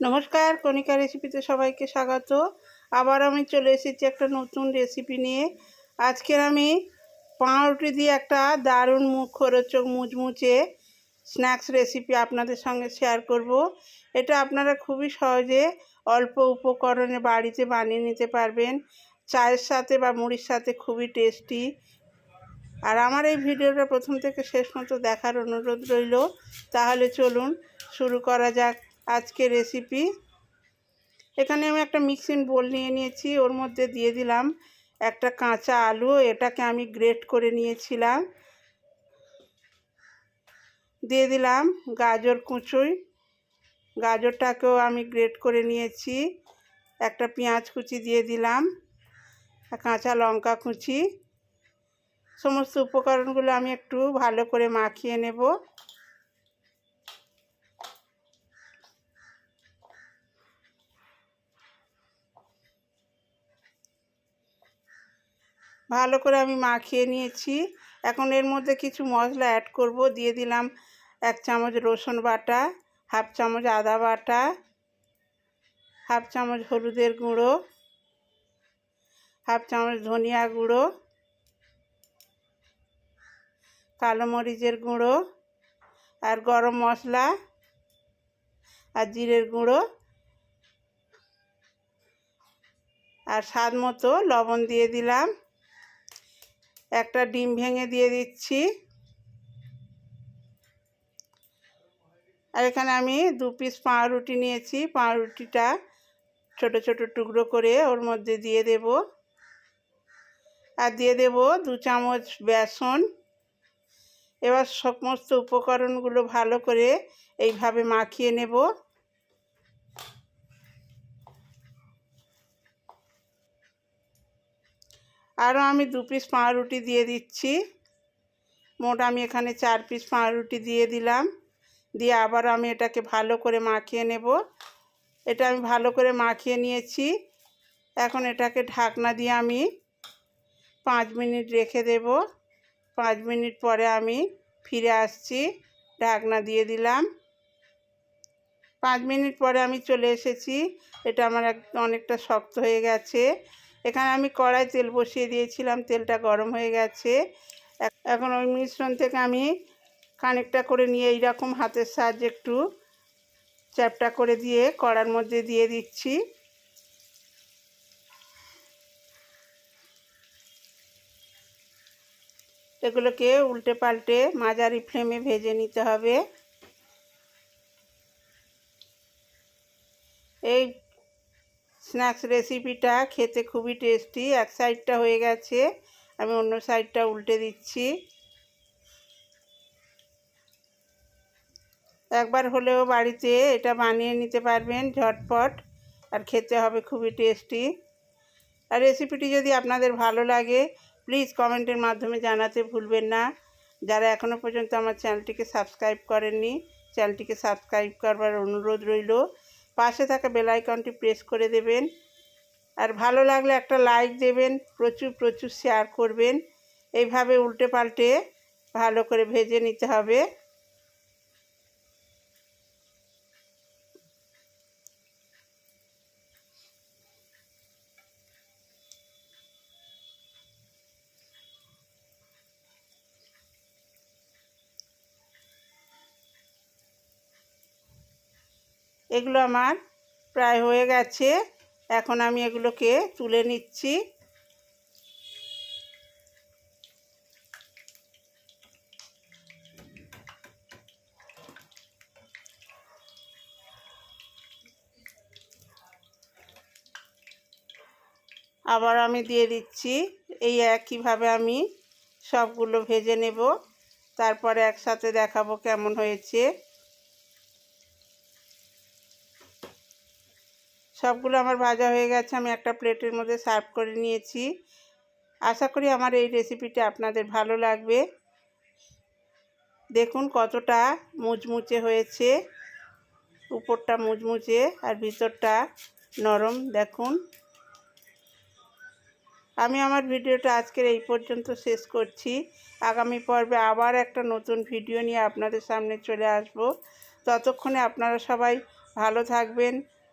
নমস্কার, কণিকা রেসিপিতে সবাইকে স্বাগত। আবার আমি চলে এসেছি একটা নতুন রেসিপি নিয়ে। আজকের আমি পাউরুটি দিয়ে একটা দারুণ মুখরোচক মুচমুচে স্ন্যাক্স রেসিপি আপনাদের সঙ্গে শেয়ার করব। এটা আপনারা খুবই সহজে অল্প উপকরণে বাড়িতে বানিয়ে নিতে পারবেন। চায়ের সাথে বা মুড়ির সাথে খুবই টেস্টি আর আমার এই ভিডিওটা প্রথম থেকে শেষ মতো দেখার অনুরোধ রইল। তাহলে চলুন শুরু করা যাক। আজকে রেসিপি এখানে আমি একটা মিক্সিং বোল নিয়ে নিয়েছি, ওর মধ্যে দিয়ে দিলাম একটা কাঁচা আলু, এটাকে আমি গ্রেট করে নিয়েছিলাম। দিয়ে দিলাম গাজর কুচুই গাজরটাকেও আমি গ্রেট করে নিয়েছি। একটা পেঁয়াজ কুচি দিয়ে দিলাম কাঁচা লঙ্কা কুচি। সমস্ত উপকরণগুলো আমি একটু ভালো করে মাখিয়ে নেব। ভালো করে আমি মাখিয়ে নিয়েছি। এখন এর মধ্যে কিছু মশলা অ্যাড করব। দিয়ে দিলাম এক চামচ রসুন বাটা, হাফ চামচ আদা বাটা, হাফ চামচ হলুদের গুঁড়ো, হাফ চামচ ধনিয়া গুঁড়ো, কালো মরিচের গুঁড়ো আর গরম মশলা আর জিরের গুঁড়ো আর স্বাদ মতো লবণ দিয়ে দিলাম। একটা ডিম ভেঙে দিয়ে দিচ্ছি। আর এখানে আমি দু পিস পাউরুটি নিয়েছি। পাউরুটিটা ছোট ছোট টুকরো করে ওর মধ্যে দিয়ে দেব। আর দিয়ে দেব দু চামচ বেসন। এবার সমস্ত উপকরণগুলো ভালো করে এইভাবে মাখিয়ে নেব। আরও আমি দু পিস পাউরুটি দিয়ে দিচ্ছি। মোট আমি এখানে চার পিস পাউরুটি দিয়ে দিলাম। দিয়ে আবার আমি এটাকে ভালো করে মাখিয়ে নেব। এটা আমি ভালো করে মাখিয়ে নিয়েছি। এখন এটাকে ঢাকনা দিয়ে আমি পাঁচ মিনিট রেখে দেব। পাঁচ মিনিট পরে আমি ফিরে আসছি। ঢাকনা দিয়ে দিলাম। পাঁচ মিনিট পরে আমি চলে এসেছি। এটা আমার অনেকটা শক্ত হয়ে গেছে। এখানে আমি কড়াই তেল বসিয়ে দিয়েছিলাম, তেলটা গরম হয়ে গেছে। এখন ওই মিশ্রণ থেকে আমি খানিকটা করে নিয়ে এইরকম হাতের সাহায্যে একটু চ্যাপটা করে দিয়ে কড়ার মধ্যে দিয়ে দিচ্ছি। এগুলোকে উল্টে পাল্টে মাঝারি ফ্লেমে ভেজে নিতে হবে। এই স্ন্যাক্স রেসিপিটা খেতে খুবই টেস্টি, এক সাইডটা হয়ে গেছে, আমি অন্য সাইডটা উল্টে দিচ্ছি। একবার হলেও বাড়িতে এটা বানিয়ে নিতে পারবেন ঝটপট, আর খেতে হবে খুবই টেস্টি। আর রেসিপিটি যদি আপনাদের ভালো লাগে, প্লিজ কমেন্টের মাধ্যমে জানাতে ভুলবেন না। যারা এখনও পর্যন্ত আমার চ্যানেলটিকে সাবস্ক্রাইব করেননি, চ্যানেলটিকে সাবস্ক্রাইব করবার অনুরোধ রইল। পাশে থাকা বেলাইকনটি প্রেস করে দেবেন। আর ভালো লাগলে একটা লাইক দেবেন, প্রচুর প্রচুর শেয়ার করবেন। এইভাবে উল্টে পাল্টে ভালো করে ভেজে নিতে হবে। এগুলো আমার প্রায় হয়ে গেছে। এখন আমি এগুলোকে তুলে নিচ্ছি। আবার আমি দিয়ে দিচ্ছি। এই একইভাবে আমি সবগুলো ভেজে নেব। তারপরে একসাথে দেখাবো কেমন হয়েছে। সবগুলো আমার ভাজা হয়ে গেছে, আমি একটা প্লেটের মধ্যে সার্ভ করে নিয়েছি। আশা করি আমার এই রেসিপিটা আপনাদের ভালো লাগবে। দেখুন কতটা মুচমুচে হয়েছে, উপরটা মুচমুচে আর ভিতরটা নরম, দেখুন। আমি আমার ভিডিওটা আজকের এই পর্যন্ত শেষ করছি। আগামী পর্বে আবার একটা নতুন ভিডিও নিয়ে আপনাদের সামনে চলে আসব। ততক্ষণে আপনারা সবাই ভালো থাকবেন